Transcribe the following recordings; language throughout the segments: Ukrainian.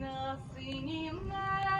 на синім небі. На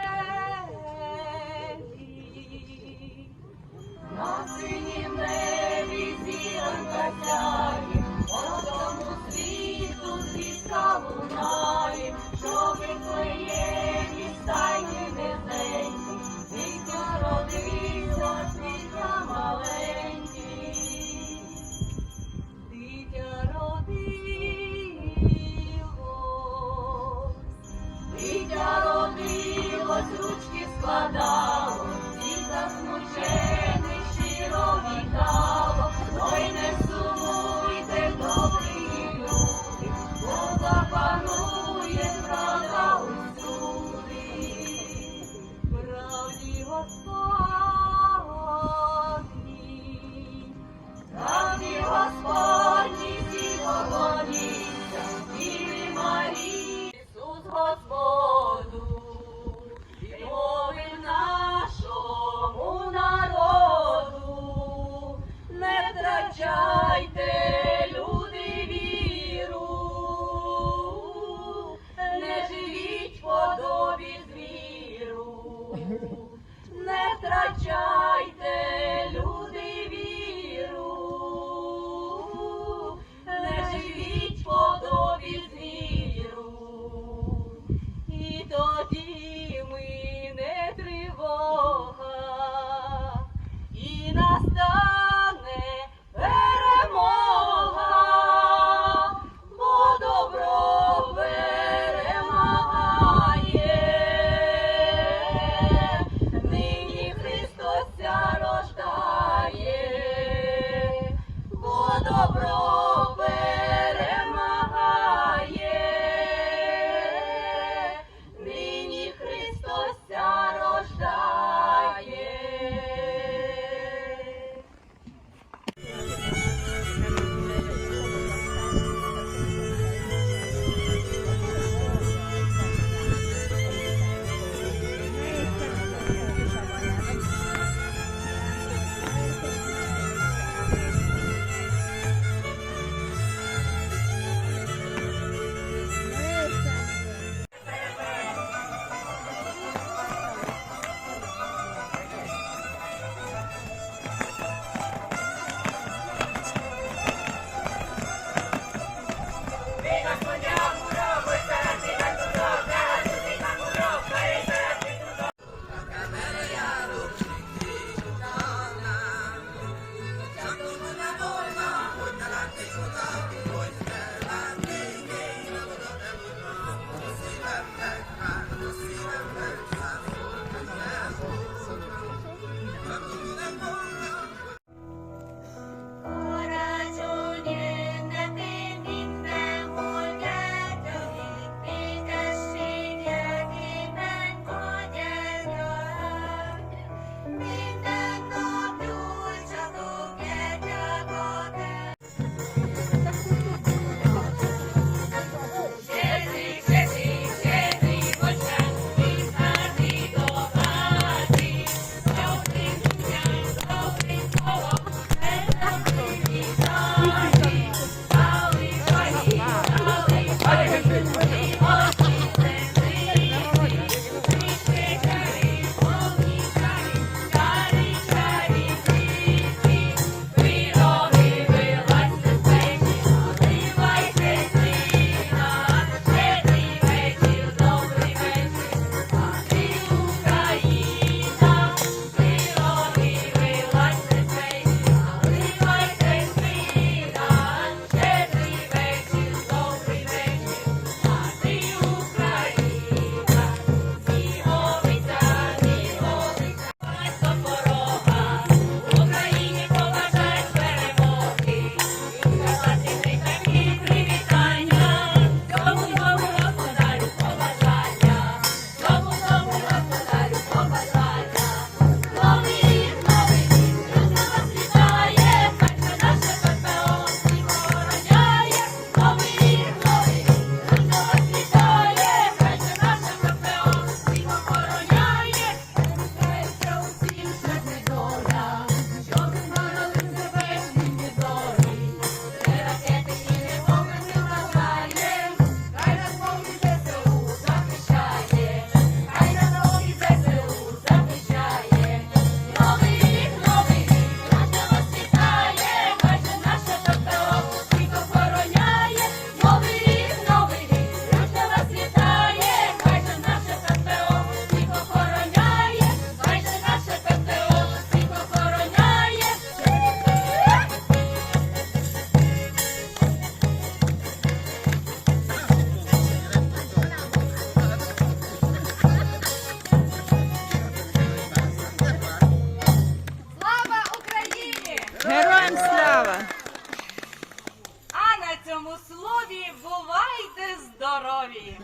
У слові бувайте здорові!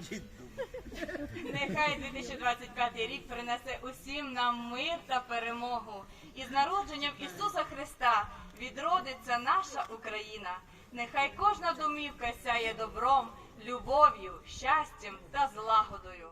Нехай 2025 рік принесе усім нам мир та перемогу. І з народженням Ісуса Христа відродиться наша Україна. Нехай кожна домівка сяє добром, любов'ю, щастям та злагодою.